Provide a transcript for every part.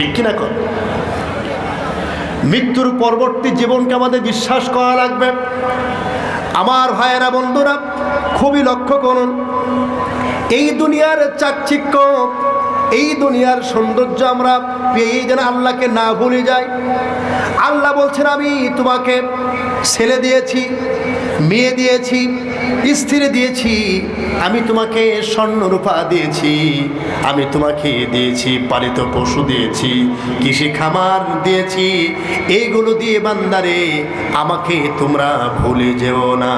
ঠিক কিনা কর? মৃত্যুর পরবর্তী জীবনকে আমাদের বিশ্বাস করা লাগবে। আমার ভাইয়েরা, বন্ধুরা, খুবই লক্ষ্য করুন, এই দুনিয়ার চাকচিক্য, এই দুনিয়ার সৌন্দর্য আমরা পেয়েই যেন আল্লাহকে না ভুলে যাই। আল্লাহ বলছেন, আমি তোমাকে ছেলে দিয়েছি মেয়ে দিয়েছি, স্ত্রী দিয়েছি, আমি তোমাকে স্বর্ণরূপা দিয়েছি, আমি তোমাকে দিয়েছি, পালিত পশু দিয়েছি, কৃষি খামার দিয়েছি এইগুলো দিয়ে বান্দারে, আমাকে তোমরা ভুলে যেও না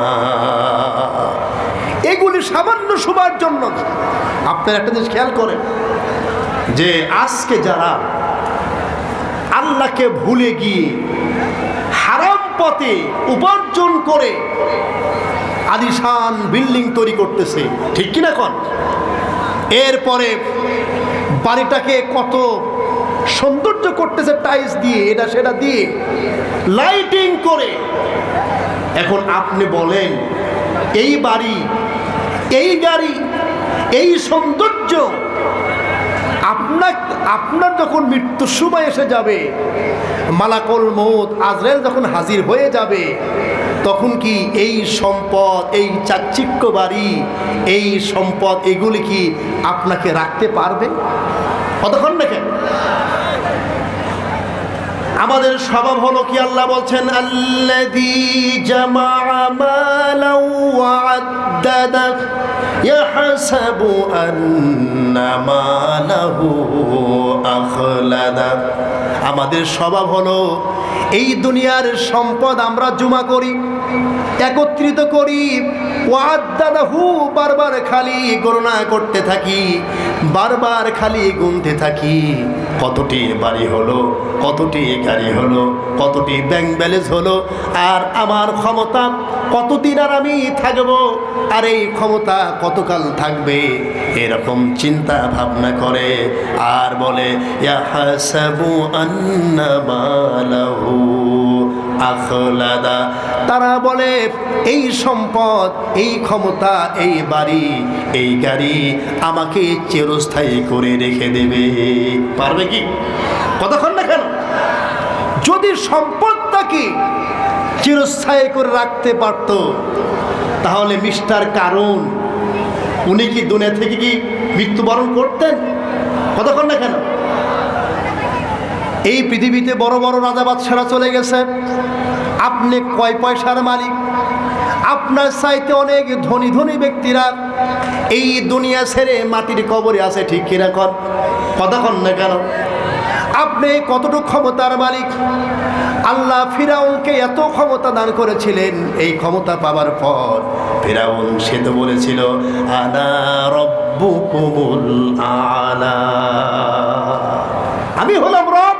এগুলি সামান্য সবার জন্য। আপনারা একটা জিনিস খেয়াল করেন, যে আজকে যারা আল্লাহকে ভুলে গিয়ে হারাম পথে উপার্জন করে আদিশান বিল্ডিং তৈরি করতেছে। ঠিক কিনা কন? এরপরে বাড়িটাকে কত সৌন্দর্য করতেছে টাইলস দিয়ে, এটা সেটা দিয়ে লাইটিং করে। এখন আপনি বলেন, এই বাড়ি, এই গাড়ি, এই সৌন্দর্য আপনার যখন মৃত্যুর সময় এসে যাবে, মালাকল মৌত আজরাইল যখন হাজির হয়ে যাবে, তখন কি এই সম্পদ, এই চাকচিক্য বাড়ি, এই সম্পদ এগুলি কি আপনাকে রাখতে পারবে? কতক্ষণ দেখেন? আমাদের স্বভাব হলো কি আল্লাহ বলছেন? আন্না মালাহু আমাদের স্বভাব হলো, এই দুনিয়ার সম্পদ আমরা জমা করি, একত্রিত করি ওয়াদ্দাদাহু বারবার খালি গণনা করতে থাকি, বারবার খালি গুনতে থাকি। কতটি বাড়ি হলো, কতটি গাড়ি হলো, কতটি ব্যাংক ব্যালেন্স হলো, আর আমার ক্ষমতা কতদিন আর আমি থাকব, আর এই ক্ষমতা কতকাল থাকবে, এরকম চিন্তা ভাবনা করে, আর বলে আখলাদা। তারা বলে, এই সম্পদ, এই ক্ষমতা, এই বাড়ি, এই গাড়ি আমাকে চিরস্থায়ী করে রেখে দেবে। পারবে কি? কতক্ষণ না কেন? যদি সম্পদটাকে চিরস্থায়ী করে রাখতে পারত, তাহলে মিস্টার কারণ উনি কি দুনিয়া থেকে কি মৃত্যুবরণ করতেন? কতক্ষণ না কেন? এই পৃথিবীতে বড় বড় রাজা বাদশারা চলে গেছে। আপনি কয় পয়সার মালিক? আপনার চাইতে অনেক ধনী ধনী ব্যক্তিরা এই দুনিয়া ছেড়ে মাটির কবরে আছে, ঠিক কীরকম কতক্ষণ না কেন? আপনি কতটুকু ক্ষমতার মালিক? আল্লাহ ফিরাউনকে এত ক্ষমতা দান করেছিলেন, এই ক্ষমতা পাবার পর ফিরাউন সে তো বলেছিল, আনা রব্বুকুমুল আলা। আমি হলাম রব।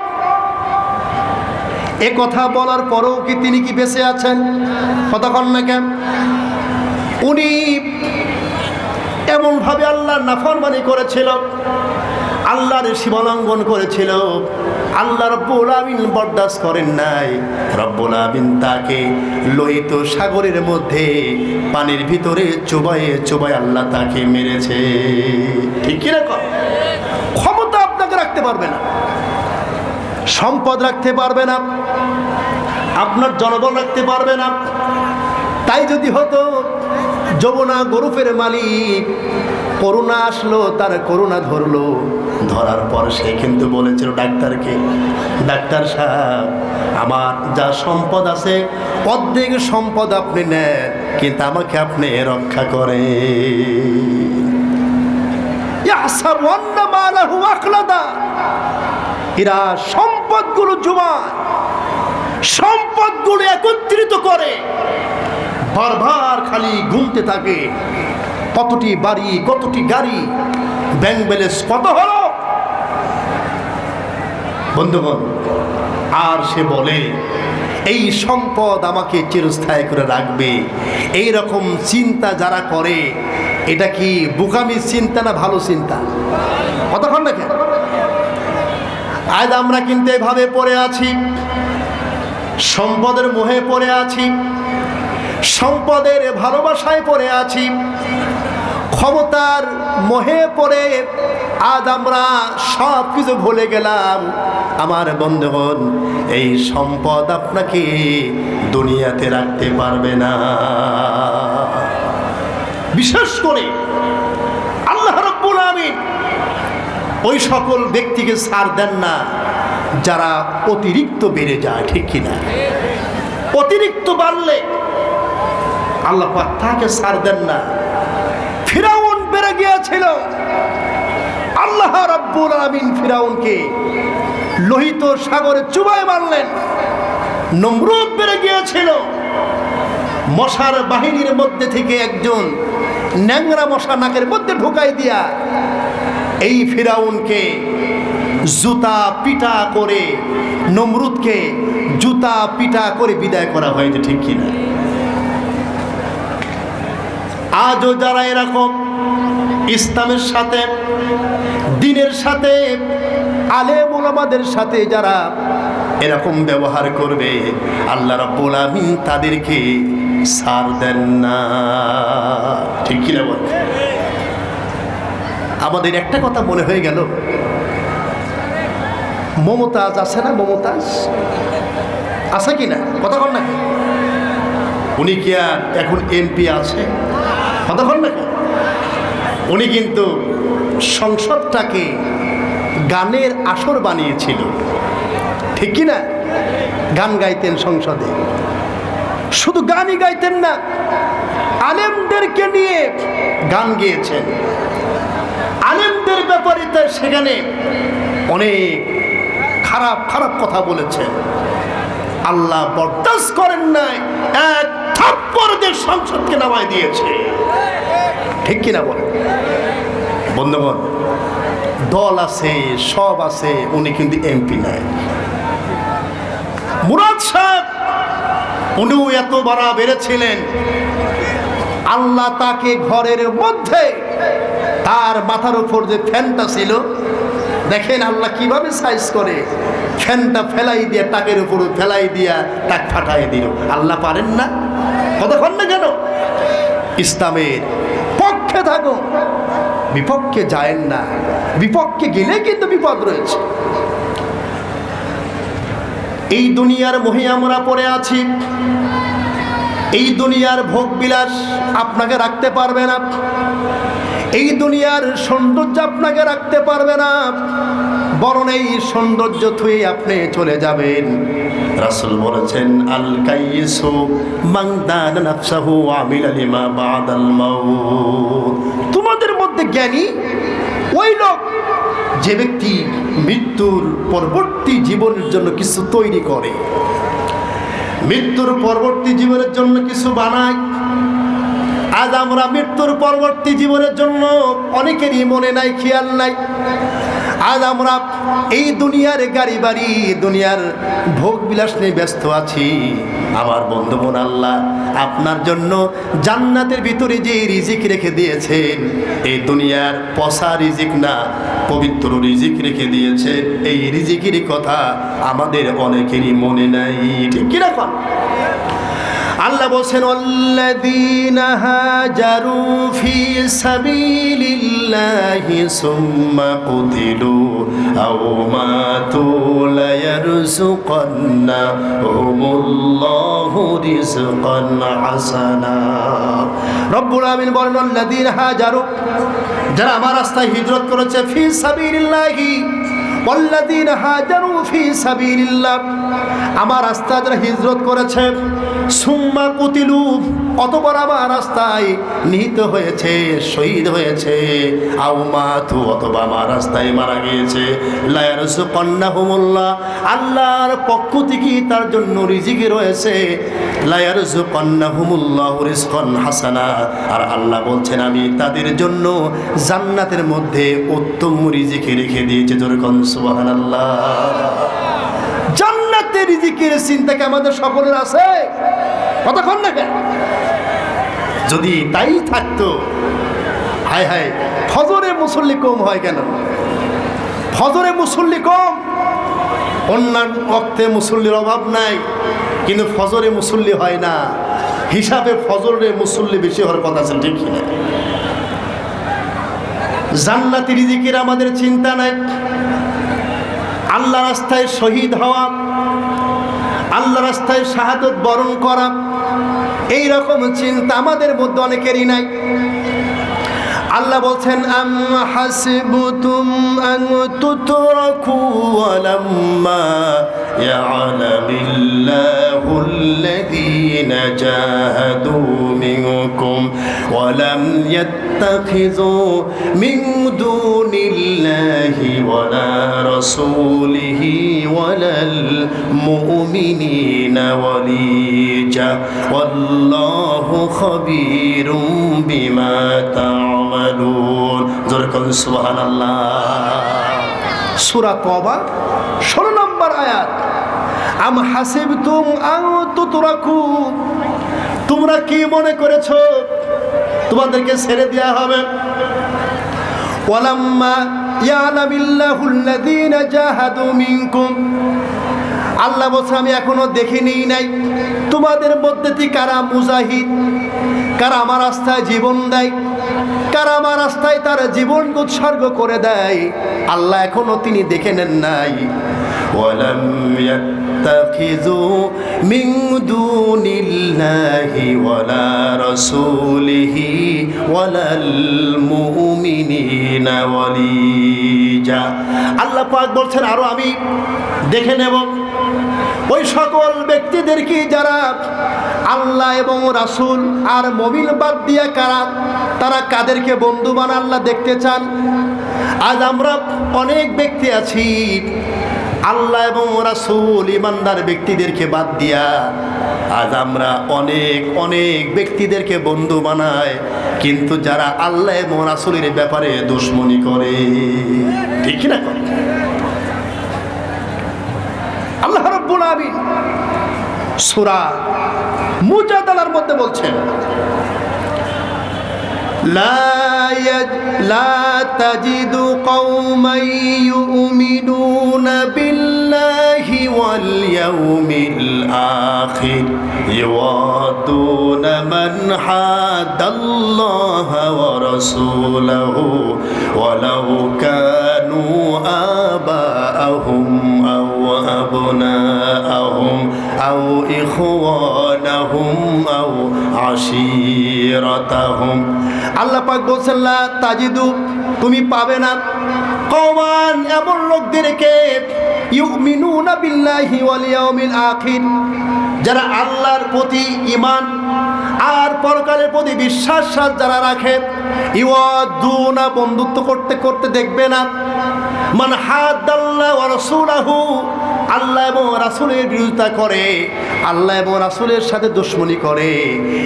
এ কথা বলার পরেও কি তিনি কি বেঁচে আছেন? কতক্ষণ না কেন? উনি এমনভাবে আল্লাহর নাফরমানি করেছিল, আল্লাহর সীমালঙ্ঘন করেছিল। আল্লাহ রব্বুল আমিন বরদাস্ত করেন নাই। রব্বুল তাকে লোহিত সাগরের মধ্যে, পানির ভিতরে চোবায়ে চোবায় আল্লাহ তাকে মেরেছে। ঠিক কীরকম ক্ষমতা আপনাকে রাখতে পারবে না। সম্পদ রাখতে পারবে না, আপনার জনগণ রাখতে পারবে না। তাই যদি হতো, যমুনা গরুফের মালিক, করুণা আসলো, তার করুণা ধরলো। ধরার পর সে কিন্তু বলেছিল, ডাক্তারকে, ডাক্তার সাহেব, আমার যা সম্পদ আছে, অর্ধেক সম্পদ আপনি নেন, কিন্তু আমাকে আপনি রক্ষা করে এরা সম্পদগুলো জমায় সম্পদগুলো একত্রিত করে, বারবার খালি ঘুমতে থাকে। কতটি বাড়ি, কতটি গাড়ি, ব্যাংক ব্যালেন্স কত হলো? বন্ধুগণ, আর সে বলে, এই সম্পদ আমাকে চিরস্থায়ী করে রাখবে। এই রকম চিন্তা যারা করে, এটা কি বুকামি চিন্তা না ভালো চিন্তা? কতক্ষণ দেখেন? আজ আমরা কিন্তু এভাবে পড়ে আছি। সম্পদের মোহে পড়ে আছি। সম্পদের ভালোবাসায় পড়ে আছি। ক্ষমতার মোহে পড়ে আজ আমরা সব কিছু ভুলে গেলাম। আমার বন্ধুগণ, এই সম্পদ আপনাকে দুনিয়াতে রাখতে পারবে না। বিশেষ করে আল্লাহ রব্বুল আমিন ওই সকল ব্যক্তিকে সার দেন না, যারা অতিরিক্ত বেড়ে যায়, ঠিক কিনা অতিরিক্ত বাড়লে আল্লাহ তাকে ছাড় দেন না। ফিরাউন বেড়ে গিয়েছিল। আল্লাহ রব্বুল আমিন ফিরাউনকে লোহিত সাগরে চুবায় মারলেন। নমরুদ বেড়ে গিয়েছিল। মশার বাহিনীর মধ্যে থেকে একজন ন্যাংরা মশা নাকের মধ্যে ঢুকাই দিয়া এই ফিরাউনকে জুতা পিটা করে, নমরুদকে জুতা পিটা করে বিদায় করা হয়েছে, ঠিক কিনা? আজও যারা এরকম ইসলামের সাথে, দিনের সাথে আলে ওলামাদের সাথে যারা এরকম ব্যবহার করবে, আল্লাহ রাব্বুল আমিন তাদেরকে সার দেন না। ঠিক কিনা বল? আমাদের একটা কথা মনে হয়ে গেল। মমতাজ আছে না মমতাজ? আছে কি না? কথা কন নাকি? উনি কি আর এখন এমপি আছে? কথা কন নাকি? উনি কিন্তু সংসদটাকে গানের আসর বানিয়েছিল। ঠিক কি না? গান গাইতেন সংসদে। শুধু গানই গাইতেন না, আলেমদেরকে নিয়ে গান গেয়েছেন। ব্যাপারে তার সেখানে অনেক খারাপ খারাপ কথা বলেছেন আল্লাহ বরদাস্ত করেন নাই, এক থাপ্পড় দেশ সংসদকে নামায় দিয়েছে। ঠিক কিনা বলেন? বন্ধুগণ, দল আছে, সব আছে, উনি কিন্তু এমপি নাই। মুরাদ সাহেব, উনিও এত বাড়া বেড়েছিলেন। আল্লাহ তাকে ঘরের মধ্যে তার মাথার উপর যে ফ্যানটা ছিল, দেখেন আল্লাহ কীভাবে সাইজ করে। ফ্যানটা ফেলাই দিয়ে টাকের উপর ফেলাই দিয়া টাক ফাটাই দিল। আল্লাহ পারেন না? কতক্ষণ না কেন? ইসলামের পক্ষে থাকো। বিপক্ষে যায়েন না। বিপক্ষে গেলে কিন্তু বিপদ রয়েছে। এই দুনিয়ার মহি আমরা পড়ে আছি। এই দুনিয়ার ভোগ বিলাস আপনাকে রাখতে পারবে না। এই দুনিয়ার সৌন্দর্য আপনাকে রাখতে পারবে না। বরং এই সৌন্দর্য থুয়ে আপনি চলে যাবেন। রাসুল বলেছেন, আল কাইয়িসু মাংদান দানা নাফসাহু আমিল আমিলা লিমা বাদাল মাউত। তোমাদের মধ্যে জ্ঞানী, ওই লোক, যে ব্যক্তি মৃত্যুর পরবর্তী জীবনের জন্য কিছু তৈরি করে। মৃত্যুর পরবর্তী জীবনের জন্য কিছু বানায়। আজ আমরা মৃত্যুর পরবর্তী জীবনের জন্য অনেকেরই মনে নাই, খেয়াল নাই। আজ আমরা এই দুনিয়ার গাড়ি বাড়ি, দুনিয়ার ভোগ বিলাস নিয়ে ব্যস্ত আছি। আমার বন্ধু বোন আল্লাহ, আপনার জন্য জান্নাতের ভিতরে যে রিজিক রেখে দিয়েছেন, এই দুনিয়ার পশা রিজিক না, পবিত্র রিজিক রেখে দিয়েছে এই রিজিকেরই কথা আমাদের অনেকেরই মনে নাই। ঠিক কীরকম আল্লাহ বলছেন অল্লাদিন ফি হাসানা। রব্বুল আমিন বলেন অল্লাদিন হাজারু, যারা আমার রাস্তায় হিজরত করেছে, ফি সাবিলিল্লাহি অল্লাদিন হাজারু ফি সাবিলিল্লাহ, আমার রাস্তায় যারা হিজরত করেছে সুম্মা কুতিলু অতবার আমার রাস্তায় নিহিত হয়েছে, শহীদ হয়েছে। আউমাতু অথবা আমার রাস্তায় মারা গিয়েছে। লায়ারসু আল্লাহর পক্ষ থেকে তার জন্য রিজিকি রয়েছে। লায়ারসু কন্যাহুমুল্লাহ রিজকন হাসানা, আর আল্লাহ বলছেন, আমি তাদের জন্য জান্নাতের মধ্যে উত্তম রিজিকে রেখে দিয়েছে। যেরকম সুবহানাল্লাহ। জান্নাতে রিজিকের চিন্তা কি আমাদের সকলের আছে? কতক্ষণ না কেন যদি তাই থাকতো, হায় হায়, ফজরে মুসল্লি কম হয় কেন? ফজরে মুসল্লি কম, অন্যান্য অক্তে মুসল্লির অভাব নাই, কিন্তু ফজরে মুসল্লি হয় না। হিসাবে ফজরে মুসল্লি বেশি হওয়ার কথা আছে, ঠিক কিনা? জান্নাতি রিজিকের আমাদের চিন্তা নাই। আল্লাহ রাস্তায় শহীদ হওয়া, আল্লাহ রাস্তায় শাহাদত বরণ করা এই রকম চিন্তা আমাদের মধ্যে অনেকেরই নাই। আল্লাহ বলছেন আম হাসিবতুম আন তুতরাকু ওয়ালাম্মা ইয়ালামিল্লাহু الذين جاهدوا منكم ولم يتخذوا من دون الله ولا رسوله ولا المؤمنين وليجا والله خبير بما تعملون জোরে সুবহান আল্লাহ সূরা তওবা 16 নম্বর আয়াত। আম হাসিবতুম আন তুতরাকু। তোমরা কি মনে করেছ? তোমাদেরকে ছেড়ে দেওয়া হবে। আল্লাহ বলছে, আমি এখনও দেখিনি নাই। তোমাদের মধ্যে কারা মুজাহিদ? কারা আমার রাস্তায় জীবন দেয়? কারা আমার রাস্তায় তার জীবন উৎসর্গ করে দেয়? আল্লাহ এখনও তিনি দেখে নেন নাই। ولم يتخذوا من دون الله ولا رسوله ولا المؤمنين وليجا আল্লাহ পাক বলছেন আরো আমি দেখে নেব ওই সকল ব্যক্তিদেরকে যারা আল্লাহ এবং রাসূল আর মমিন বাদ দিয়া কারা তারা কাদেরকে বন্ধু বানা আল্লাহ দেখতে চান আজ আমরা অনেক ব্যক্তি আছি আল্লাহ এবং রাসূল ইমানদার ব্যক্তিদেরকে বাদ দিয়া আজ আমরা অনেক অনেক ব্যক্তিদেরকে বন্ধু বানাই, কিন্তু যারা আল্লাহ এবং রাসূলের ব্যাপারে দুশ্মনী করে, ঠিক না কথা? আল্লাহ রব্বুল আমিন সূরা মুজাদালার মধ্যে বলছেন لا يج... لا تجد قوما يؤمنون بالله واليوم الآخر. يوادون من حاد الله ورسوله ولو كانوا آباءهم أو إخوانهم أو عشيرتهم আল্লাহ পাক বলছেন লা তাজিদু তুমি পাবে না কওমান এমন লোকদেরকে ইউমিনুনা বিল্লাহি ওয়াল ইয়াউমিল আখির যারা আল্লাহর প্রতি ঈমান আর পরকালের প্রতি বিশ্বাস যারা রাখে ইওয়াদুনা বন্ধুত্ব করতে করতে দেখবে না। মান হাদাল্লাহ ওয়া রাসূলাহু, আল্লাহ এবং রাসূলের বিরোধিতা করে, আল্লাহ এবং রাসূলের সাথে দুশ্মনী করে।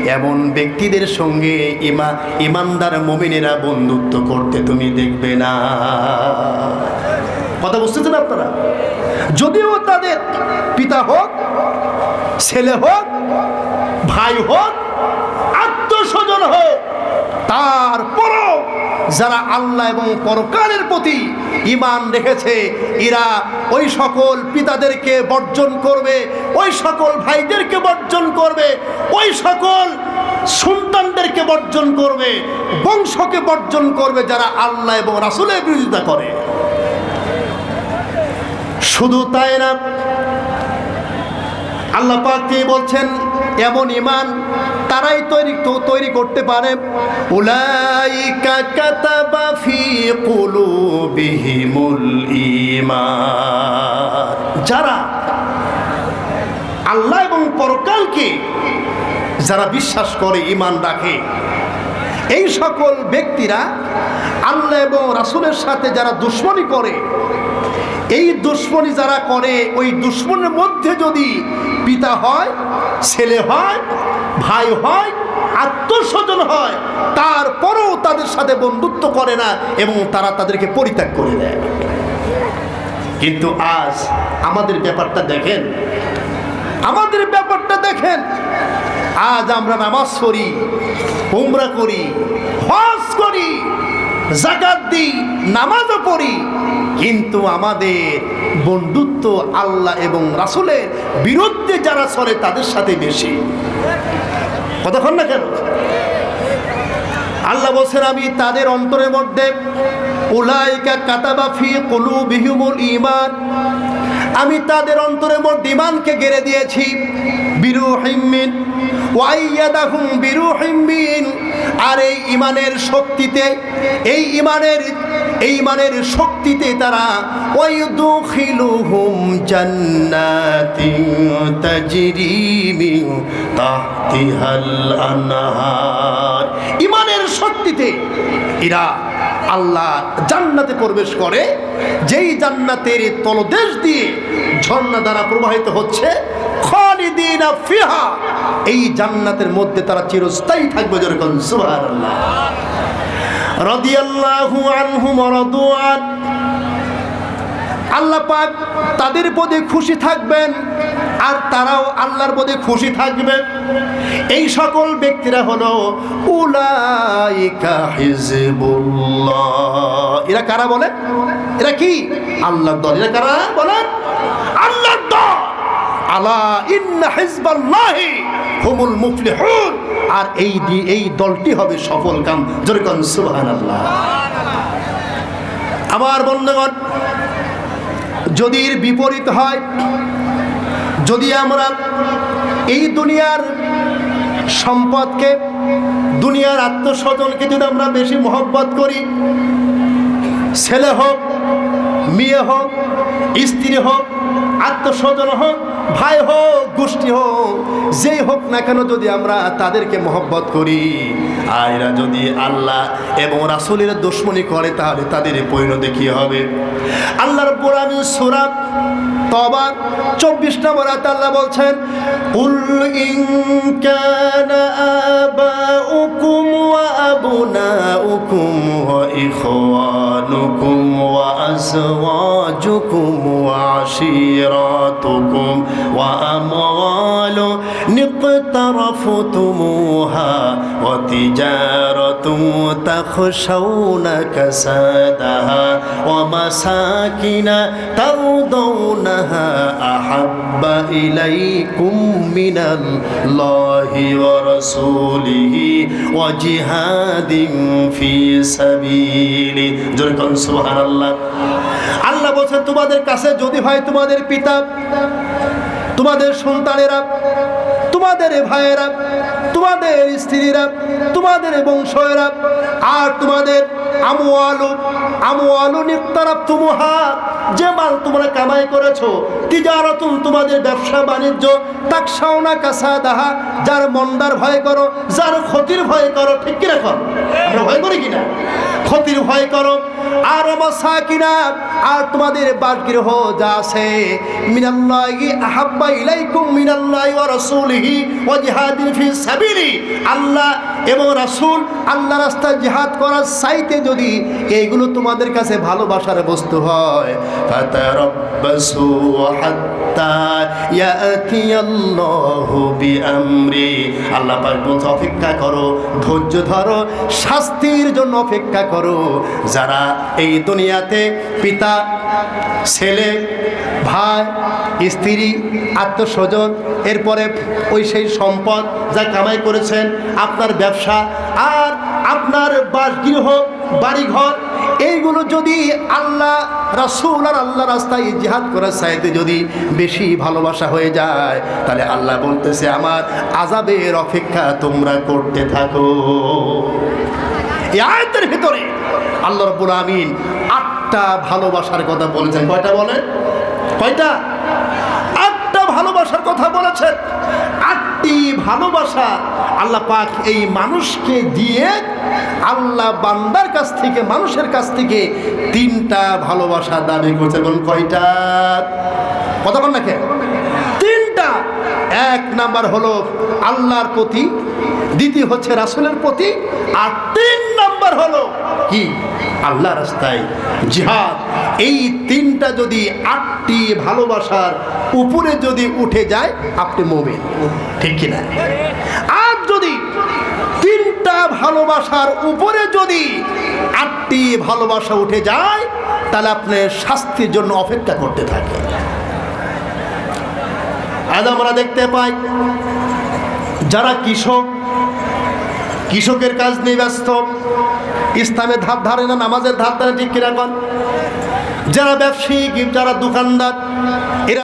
এমন ব্যক্তিদের সঙ্গে ইমা ইমানদার মুমিনেরা বন্ধুত্ব করতে তুমি দেখবে না। কথা বুঝতেছেন আপনারা? যদিও তাদের পিতা হোক, ছেলে হোক ভাই হোক, আত্মস্বজন হোক। তারপরও যারা আল্লাহ এবং পরকালের প্রতি ইমান রেখেছে, এরা ওই সকল পিতাদেরকে বর্জন করবে, ওই সকল ভাইদেরকে বর্জন করবে, ওই সকল সন্তানদেরকে বর্জন করবে, বংশকে বর্জন করবে যারা আল্লাহ এবং রাসুলের বিরোধিতা করে। শুধু তাই না, আল্লাহ পাক বলছেন এমন ইমান তারাই তৈরি তৈরি করতে পারে। যারা আল্লাহ এবং পরকালকে যারা বিশ্বাস করে ইমান রাখে, এই সকল ব্যক্তিরা আল্লাহ এবং রাসূলের সাথে যারা দুশ্মনী করে, এই দুশ্মনী যারা করে, ওই দুশ্মনের মধ্যে যদি পিতা হয়, ছেলে হয়, ভাই হয়, আত্মস্বজন হয়, তারপরেও তাদের সাথে বন্ধুত্ব করে না এবং তারা তাদেরকে পরিত্যাগ করে দেয়। কিন্তু আজ আমাদের ব্যাপারটা দেখেন, আমাদের ব্যাপারটা দেখেন, আজ আমরা নামাজ পড়ি, উমরা করি, হজ করি, জাকাত দিই, নামাজও পড়ি, কিন্তু আমাদের বন্ধুত্ব আল্লাহ এবং রাসুলের বিরুদ্ধে যারা চলে, তাদের সাথে বেশি। কতক্ষণ না কেন? আল্লাহ বলছেন, আমি তাদের অন্তরের মধ্যে ওলাইকা কাতাবাফি কলু কুলুবিহিমুল ঈমান। আমি তাদের অন্তরের মোট ঈমানকে গেড়ে দিয়েছি। বিরুহিমিন ওয়াইয়াদাহুম বিরুহিমিন আর এই ইমানের শক্তিতে, এই ইমানের, এই ঈমানের শক্তিতে তারা, ওয়াইদুখিলুহুম জান্নাতিন তাজরি মিন তাহতিহাল আনহার। ঈমানের শক্তিতে এরা আল্লাহ জান্নাতে প্রবেশ করে, যেই জান্নাতের তলদেশ দিয়ে ঝর্ণা দ্বারা প্রবাহিত হচ্ছে ফিহা, এই জান্নাতের মধ্যে তারা চিরস্থায়ী থাকবে যেরকম সুহার আল্লাহ আনহুম আনহু মরদুয়ান আল্লাহ পাক তাদের পদে খুশি থাকবেন আর তারাও আল্লাহর পদে খুশি থাকবে। এই সকল ব্যক্তিরা হলো উলাইকা হিজবুল্লাহ। এরা কারা বলে? এরা কি? আল্লাহর দল। এরা কারা বলেন? আল্লাহর দল। আলা ইন্না হিজবাল্লাহি হুমুল মুফলিহুন। আর এই এই দলটি হবে সফল কাম যেরকম সুবহানাল্লাহ। আমার বন্ধুগণ যদি এর বিপরীত হয়, যদি আমরা এই দুনিয়ার সম্পদকে, দুনিয়ার আত্মস্বজনকে যদি আমরা বেশি মহব্বত করি, ছেলে হোক, মেয়ে হোক, স্ত্রী হোক, আত্মস্বজন হোক ভাই হোক, গোষ্ঠী হোক, যেই হোক না কেন যদি আমরা তাদেরকে মহব্বত করি আর যদি আল্লাহ এবং রাসুলের দুশ্মনী করে, তাহলে তাদের পরিণতি কী হবে? আল্লাহর রব্বুল আমিন সূরা তবা চব্বিশ নম্বর আল্লাহ বলছেন, কুল ইন কানা আবাউকুম ওয়া আবনাউকুম ওয়া ইখওয়ানুকুম ওয়া ওয়া আশিরাতুকুম ওয়া আমওয়ালু নিqtaraftumuha ওয়া তিজারাতুম তাখশাউনা কাসাদাহা ওয়া মাসাকিনা ترضونها أحب إليكم من الله ورسوله وجهاد في سبيله যেরকম সুবহান আল্লাহ আল্লাহ বলছেন তোমাদের কাছে যদি হয় তোমাদের পিতা তোমাদের সন্তানেরা তোমাদের ভাইয়েরা, তোমাদের স্ত্রীরা, তোমাদের বংশয়েরা, আর তোমাদের আমু আলু আমু আলু নিতারাপ তুমুহা, যে মাল তোমরা কামাই করেছ, তিজারতুন তোমাদের ব্যবসা বাণিজ্য তাকসাওনা কাসা দাহা যার মন্দার ভয় করো, যার ক্ষতির ভয় করো, ঠিক কিনা কর? আমরা ভয় করি কিনা ক্ষতির ভয় করো, আর অবস্থা কিনা আর তোমাদের বাসগৃহ যা আছে, মিনাল্লাহি আহাব্বা ইলাইকুম, মিনাল্লাহি ওয়া রাসূলিহি ওয়া জিহাদিন ফি সাবিলি। আল্লাহ এবং রাসূল আল্লাহ রাস্তায় জিহাদ করার চাইতে যদি এইগুলো তোমাদের কাছে ভালোবাসার বস্তু হয়, ফাতারাব্বাসু হাত্তা ইয়াতিয়াল্লাহু বিআমরি। আল্লাহ পাক বলছে, অপেক্ষা করো, ধৈর্য ধরো, শাস্তির জন্য অপেক্ষা করো। যারা এই দুনিয়াতে পিতা ছেলে, ভাই, স্ত্রী, আত্মস্বজন, এরপরে ওই সেই সম্পদ যা কামাই করেছেন, আপনার ব্যবসা আর আপনার বাসগৃহ, বাড়িঘর, এইগুলো যদি আল্লাহ, রাসূল আর আল্লাহ রাস্তায় জিহাদ করার চাইতে যদি বেশি ভালোবাসা হয়ে যায়, তাহলে আল্লাহ বলতেছে, আমার আজাবের অপেক্ষা তোমরা করতে থাকো। আয়াতের ভিতরে আল্লাহ রব্বুল আমিন আটটা ভালোবাসার কথা বলেছেন। কয়টা বলেন কয়টা? আটটা ভালোবাসার কথা বলেছেন। আটটি ভালোবাসা আল্লাহ পাক এই মানুষকে দিয়ে আল্লাহ বান্দার কাছ থেকে, মানুষের কাছ থেকে তিনটা ভালোবাসা দাবি করছে বলুন, কয়টা? কতক্ষণ নাকি? তিনটা। এক নাম্বার হলো আল্লাহর প্রতি, দ্বিতীয় হচ্ছে রাসূলের প্রতি, আর তিন নাম্বার হলো কি? আল্লাহ রাস্তায় জিহাদ। এই তিনটা যদি আটটি ভালোবাসার উপরে যদি উঠে যায়, আপনি মোমেন। ঠিক কিনা? আর যদি তিনটা ভালোবাসার উপরে যদি আটটি ভালোবাসা উঠে যায়, তাহলে আপনি শাস্তির জন্য অপেক্ষা করতে থাকেন। আজ আমরা দেখতে পাই, যারা কৃষক, কৃষকের কাজ নিয়ে ব্যস্ত ইসলামের ধার ধারে না নামাজের ধার ধারে ঠিক কীরকম যারা ব্যবসায়িক যারা দোকানদার এরা